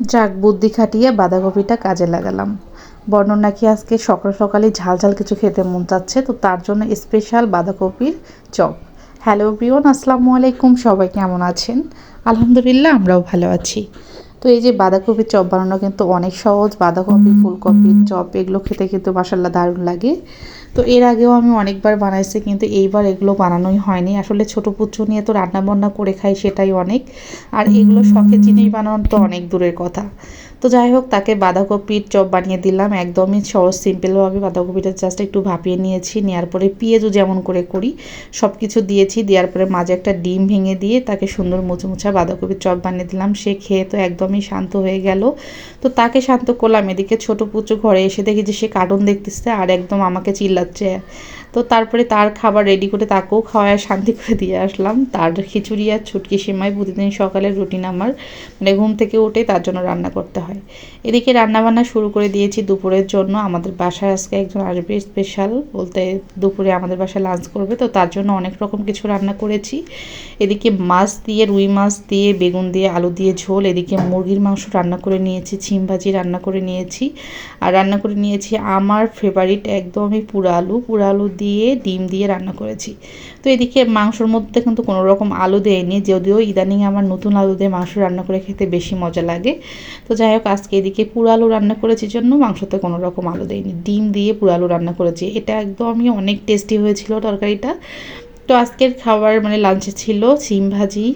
যাক, বুদ্ধি খাটিয়ে বাঁধাকপিটা কাজে লাগালাম। বর্ণ নাকি আজকে সকাল সকালে ঝাল ঝাল কিছু খেতে মন চাচ্ছে, তো তার জন্য স্পেশাল বাঁধাকপির চপ। হ্যালো প্রিয়ন আসসালামু আলাইকুম, সবাই কেমন আছেন? আলহামদুলিল্লাহ, আমরাও ভালো আছি। তো এই যে বাঁধাকপির চপ বানানো কিন্তু অনেক সহজ। বাঁধাকপি ফুলকপির চপ এগুলো খেতে কিন্তু মাসাল্লাহ দারুণ লাগে। তো এর আগেও আমি অনেকবার বানাইছি কিন্তু এইবার এগুলো বানানোই হয়নি। আসলে ছোটো পুচু নিয়ে তো রান্না বান্না করে খাই সেটাই অনেক। আর এগুলো শখের জিনিস বানানো তো অনেক দূরের কথা। তো যাই হোক তাকে বাঁধাকপির চপ বানিয়ে দিলাম। একদমই সহজ সিম্পলভাবে বাঁধাকপিটা জাস্ট একটু ভাপিয়ে নিয়েছি। নেওয়ার পরে পেঁয়াজও যেমন করে করি সব কিছু দিয়েছি। দেওয়ার পরে মাঝে একটা ডিম ভেঙে দিয়ে তাকে সুন্দর মুচমুচা বাঁধাকপির চপ বানিয়ে দিলাম। সে খেয়ে তো একদমই শান্ত হয়ে গেল। তো তাকে শান্ত করলাম। এদিকে ছোট পুচু ঘরে এসে দেখি যে সে কার্টুন দেখতেছে আর একদম আমাকে চিল্লাচ্ছে। তো তারপরে তার খাবার রেডি করে তাকেও খাওয়ায়, শান্তি করে দিয়ে আসলাম। তার খিচুড়ি আর ছুটকি সেমাই প্রতিদিন সকালের রুটিন আমার। মানে ঘুম থেকে উঠে তার জন্য রান্না করতে হয়। এদিকে রান্নাবান্না শুরু করে দিয়েছি দুপুরের জন্য। আমাদের বাসায় আজকে একজন আসবে স্পেশাল বলতে দুপুরে আমাদের বাসায় লাঞ্চ করবে, তো তার জন্য অনেক রকম কিছু রান্না করেছি। এদিকে মাছ দিয়ে, রুই মাছ দিয়ে, বেগুন দিয়ে, আলু দিয়ে ঝোল। এদিকে মুরগির মাংস রান্না করে নিয়েছি, ছিম ভাজি রান্না করে নিয়েছি। আর রান্না করে নিয়েছি আমার ফেভারিট একদমই পুরা আলু পুরা আলু দিয়ে ডিম দিয়ে রান্না করেছি। তো এদিকে মাংসর মধ্যে কিন্তু কোনো রকম আলু দেয়নি, যদিও ইদানিং আমার নতুন আলু দিয়ে মাংস রান্না করে খেতে বেশি মজা লাগে। তো যাই হোক, আজকে এদিকে পুরো আলু রান্না করেছি জন্য মাংসতে কোনো রকম আলু দেয়নি। ডিম দিয়ে পুরো আলু রান্না করেছি। এটা একদমই অনেক টেস্টি হয়েছিল তরকারিটা। তো আজকের খাবার মানে লাঞ্চে ছিল সিম ভাজি,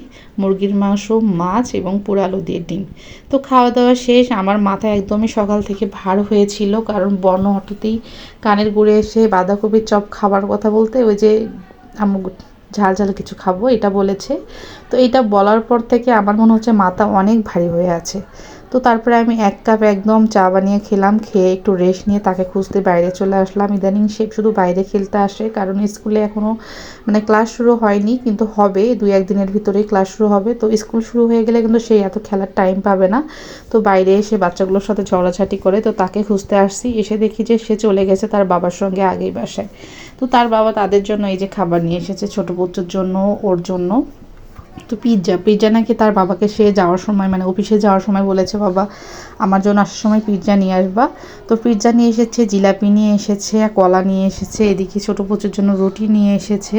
মুরগির মাংস, মাছ এবং পুরো আলু দিয়ে ডিম। তো খাওয়া দাওয়া শেষ, আমার মাথা একদমই সকাল থেকে ভার হয়েছিল কারণ বর্ণ অটোতেই কানের গুড়ে এসে বাঁধাকপির চপ খাবার কথা বলতে ওই যে আমি ঝাল ঝাল কিছু খাব এটা বলেছে। তো এটা বলার পর থেকে আমার মনে হচ্ছে মাথা অনেক ভারী হয়ে আছে। তো তারপরে আমি এক কাপ একদম চা বানিয়ে খেলাম, খেয়ে একটু রেস্ট নিয়ে তাকে খুঁজতে বাইরে চলে আসলাম। ইদানিং সে শুধু বাইরে খেলতে আসে, কারণ স্কুলে এখনও মানে ক্লাস শুরু হয়নি, কিন্তু হবে, দুই একদিনের ভিতরেই ক্লাস শুরু হবে। তো স্কুল শুরু হয়ে গেলে কিন্তু সে এত খেলার টাইম পাবে না। তো বাইরে এসে বাচ্চাগুলোর সাথে ঝগড়াঝাটি করে তো তাকে খুঁজতে আসছি। এসে দেখি যে সে চলে গেছে তার বাবার সঙ্গে আগেই বাসায়। তো তার বাবা তাদের জন্য এই যে খাবার নিয়ে এসেছে ছোটো পুত্রর জন্য, ওর জন্য। তো পিৎজা পিৎজা নাকি তার বাবাকে সে যাওয়ার সময় মানে অফিসে যাওয়ার সময় বলেছে, বাবা, আমার জন্য আসার সময় পিৎজা নিয়ে আসবা। তো পিৎজা নিয়ে এসেছে, জিলাপি নিয়ে এসেছে, কলা নিয়ে এসেছে, এদিকে ছোটো প্রচুর জন্য রুটি নিয়ে এসেছে,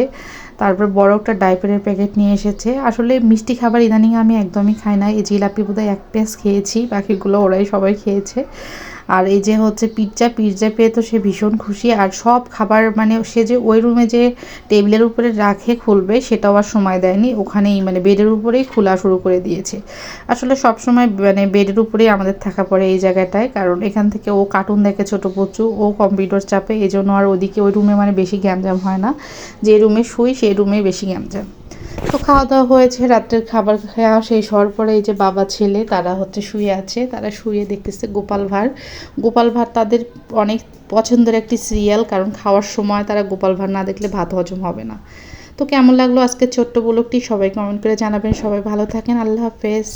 তারপর বড় একটা ডাইপারের প্যাকেট নিয়ে এসেছে। আসলে মিষ্টি খাবার ইদানিং আমি একদমই খাই না, এই জিলাপি বোধহয় এক পেঁয়াজ খেয়েছি, বাকিগুলো ওরাই সবাই খেয়েছে। আর এই যে হচ্ছে পিৎজা পিৎজা পেয়ে তো সে ভীষণ খুশি। আর সব খাবার মানে সে যে ওই রুমে যে টেবিলের উপরে রাখে, খুলবে, সেটাও আর সময় দেয়নি। ওখানেই মানে বেডের উপরেই খোলা শুরু করে দিয়েছে। আসলে সব সময় মানে বেডের উপরেই আমাদের থাকা পড়ে এই জায়গাটায়। কারণ এখান থেকে ও কার্টুন দেখে ছোটো প্রচু ও কম্পিউটার চাপে। এই জন্য আর ওদিকে ওই রুমে মানে বেশি গ্যামজাম হয় না। যে রুমে শুই, সেই রুমে বেশি গ্যামজাম তো খাওয়া দাওয়া হয়েছে, রাত্রের খাবার খাওয়া শেষ হওয়ার পরে এই যে বাবা ছেলে, তারা হচ্ছে শুয়ে আছে, তারা শুয়ে দেখতেছে গোপাল ভাঁড়। গোপাল ভাঁড় তাদের অনেক পছন্দের একটি সিরিয়াল কারণ খাওয়ার সময় তারা গোপাল ভাঁড় না দেখলে ভাত হজম হবে না। তো কেমন লাগল আজকে ছোট্ট ব্লগটি? সবাই কমেন্ট করে জানাবেন। সবাই ভালো থাকেন। আল্লাহ হাফেজ।